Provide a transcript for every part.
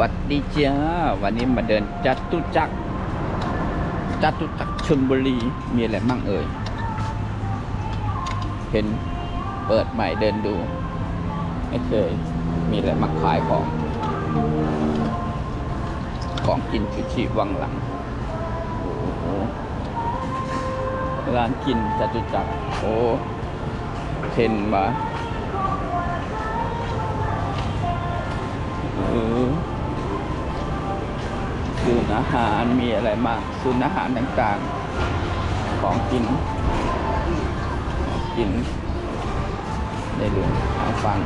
วัดดีจ้าวันนี้มาเดินจัตุจักรจัตุจักรชนบุรีมีอะไรมั่งเอ่ย เห็นเปิดใหม่เดินดู ไม่เคย มีอะไรมาขายของ ของกินชูชีวังหลัง ร้านกินจตุจักรโอ้เทนมา เออ ย์อาหารมีอะไรมากศูนย์อาหารต่างๆ ของกินของกินได้ดูเอาฟัง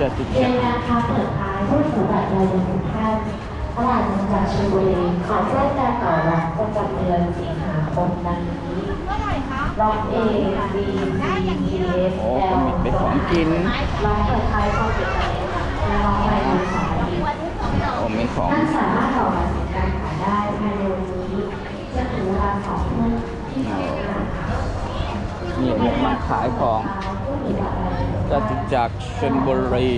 จตุเรีจัยกนรราคาเปิดขายผู้ถือบัตรรายเดือนทุกท่านตลาดจังหวัดชลบุรีขอแจ้งการต่อรับประจำเดือนสิงหาคมดังนี้ล็อก A B C D S โอ้ L ก็มีเป็นของกินล็อกเปิดขายข้อเจ็ดแปดและล็อกรา โอ้มีของท่านสามารถต่อบัตรสิทธิ์การขายได้ภายในวันนี้จนถึงเวลาสองทุ่มที่สำนักงานค่ะมีอะไรมาขายของผู้ถือบัตรรายเดือนจตุจักรชนบุรี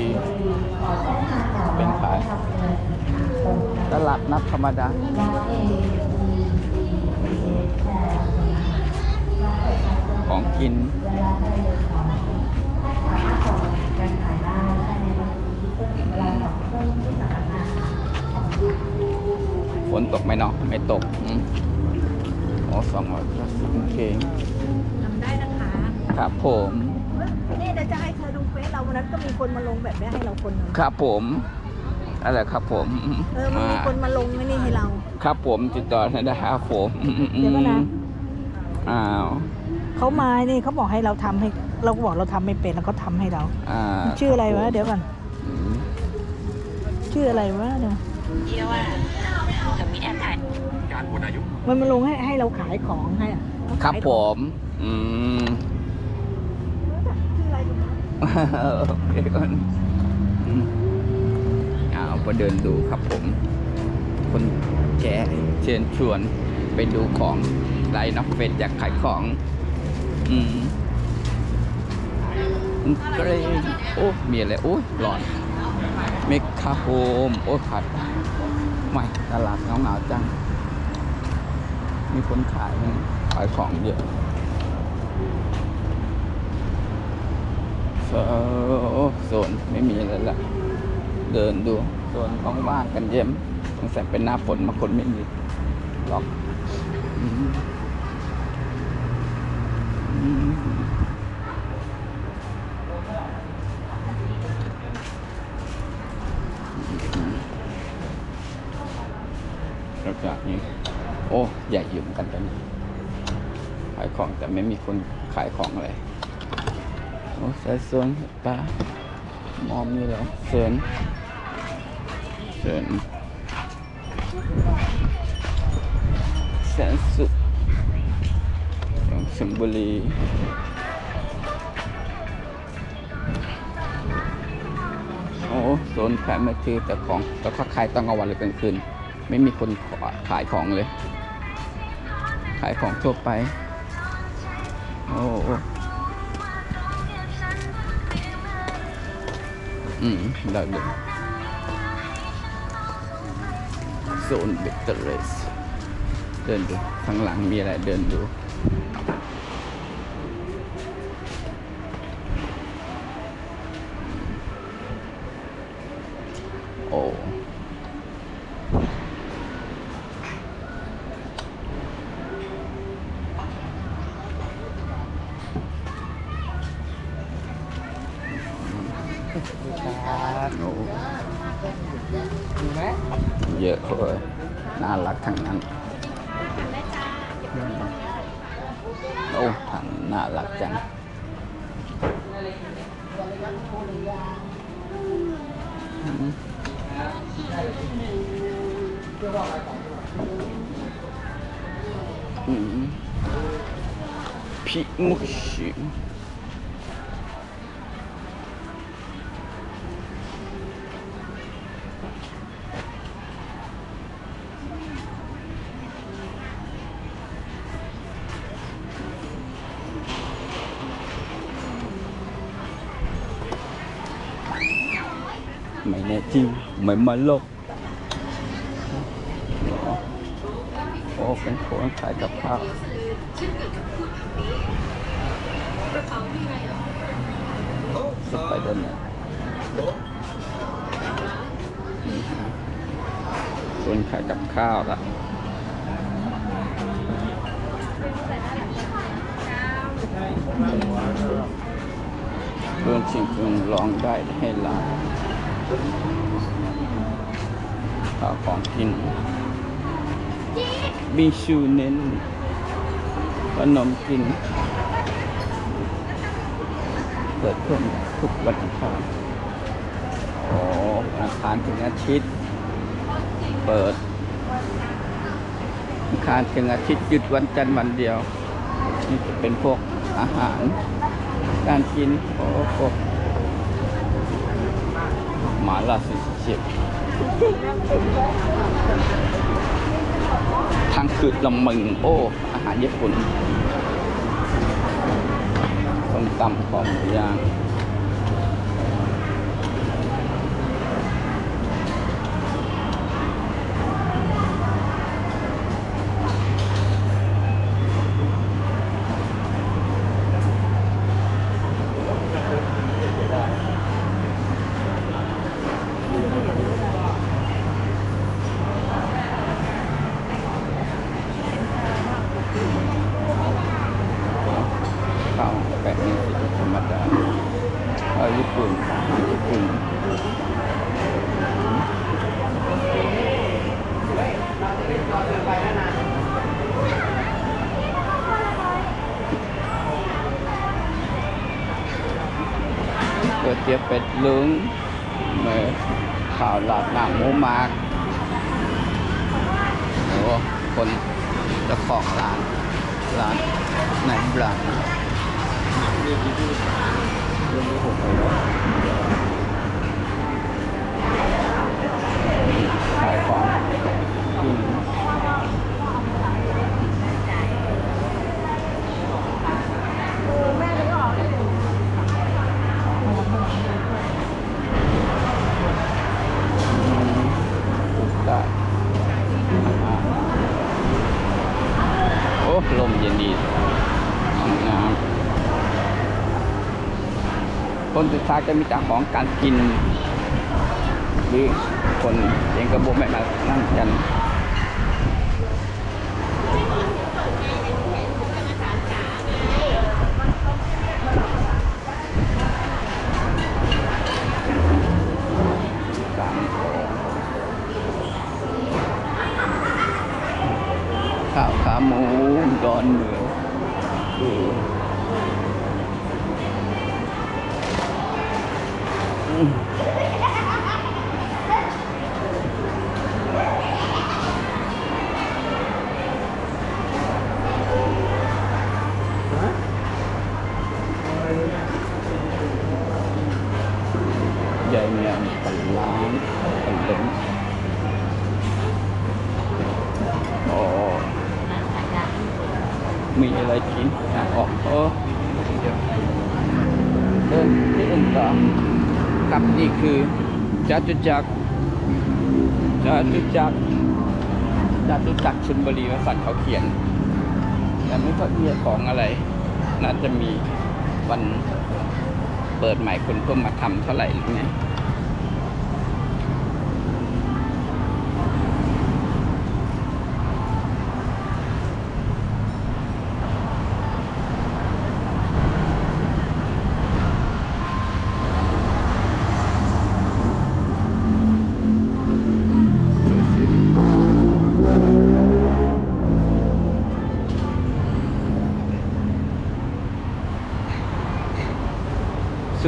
เป็นขาย ตลาดนัดธรรมดาของกิน ไหมเนาะไม่ตกอืมโอ้สองร้อยเก้าสิบโอเค ทำได้นะคะครับผม นี่เดี๋ยวจะให้เธอดูเฟซเราวันนั้นก็มีคนมาลงแบบนี้ให้เราคนหนึ่งครับผมอะไรครับผมเออมันมีคนมาลงไม่นี่ให้เรา ครับผมติดต่อได้ครับผมอืมเดี๋ยวก่อนนะ อ้าวเขามานี่เขาบอกให้เราทำให้ เราก็บอกเราทำไม่เป็นแล้วเขาทำให้เรา อ่าชื่ออะไรวะ เดี๋ยวก่อน อืมชื่ออะไรวะเนี่ย เชื่อว่าเธอมีแอปถ่ายมันมาลงให้ให้เราขายของให้อะครับขายผของมอืมชื่ออะไรกันนะโอเคก่อนอืมเอาไปเดินดูครับผม คนแก่เชิญชวนไปดูของไรนักเฟสอยากขายของ อืมก็เลยโอ้ มีอะไร โอ้ยร้อนเมคคาโฮม โอ้ขาด ไม่ตลาดหนาวจัง มีคนขายไหมขายของเยอะโซนไม่มีอะไรละเดินดูโซนว่างๆกันเยี่ยมสงสัยเป็นหน้าฝนมาคนไม่มีหรอกอ อืมแล้วก็นี่โอ้ใหญ่อยู่เหมือนกันตอนนี้ขายของแต่ไม่มีคนขายของอะไรโอ้สายสวนปลามอมนี่เหรอเสวนเสวนแสนสุขของชลบุรีโอ้โซนขายมือถือแต่ของแต่เขาขายตอนกลางวันหรือกลางคืน ไม่มีคนขายของเลย ขายของทั่วไป โอ้อืมได้เลยโซนเบเตอร์เรสเดินดูข้างหลังมีอะไรเดินดู โอ้ โอ้ เยอะเลยน่ารักทั้งนั้น โอ้ถังน่ารักจังอืมอืมพิมุชิ แน่จริงไม่มาลบโอ้เป็นคนขายกับข้าวสไปเดอร์แมนคนขายกับข้าวละเรื่องชิงพึงลองได้ให้ลา ข้าวของกินมีชูเน้นขนมกิน เปิดเพิ่มทุกวันอังคารโอ้อังคารถึงอาทิตย์ เปิดอังคารถึงอาทิตย์หยุดวันจันทร์วันเดียว นี่จะเป็นพวกอาหาร การกินโอ้พวกหาล่าสุดเจ็บทางคือลำมึงโอ้ อาหารญี่ปุ่นส้มตำของหมูย่าง ข้าวแบบนี้สิธรรมดาเอาญี่ปุ่นญี่ปุ่น ก๋วยเตี๋ยวเป็ดลุงเมื่อข่าวหลาดหนังหมูมากโอ้คนจะของร้านร้านไหนร้านขายของกินได้อ่า โอ้ ลมเย็นดีงาม คนสุดท้ายจะมีแต่ของการกินหรือคนเองกระบอกไม่มานั่งกันข้าวขาหมูดอนเมือง ดูอืมใหญ่เมียงปั ครับนี่คือจัตุจักรจตุจักรจตุจักรชนบุรีวสันเขาเขียน แต่ไม่ค่อยมีของอะไร น่าจะมีวันเปิดใหม่คนเพิ่มมาทำเท่าไหร่หรือไง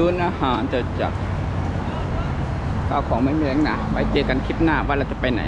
ศูนย์อาหารจะจัดข้าวของไม่มีแรงหนาไว้เจอกันคลิปหน้าว่าเราจะไปไหน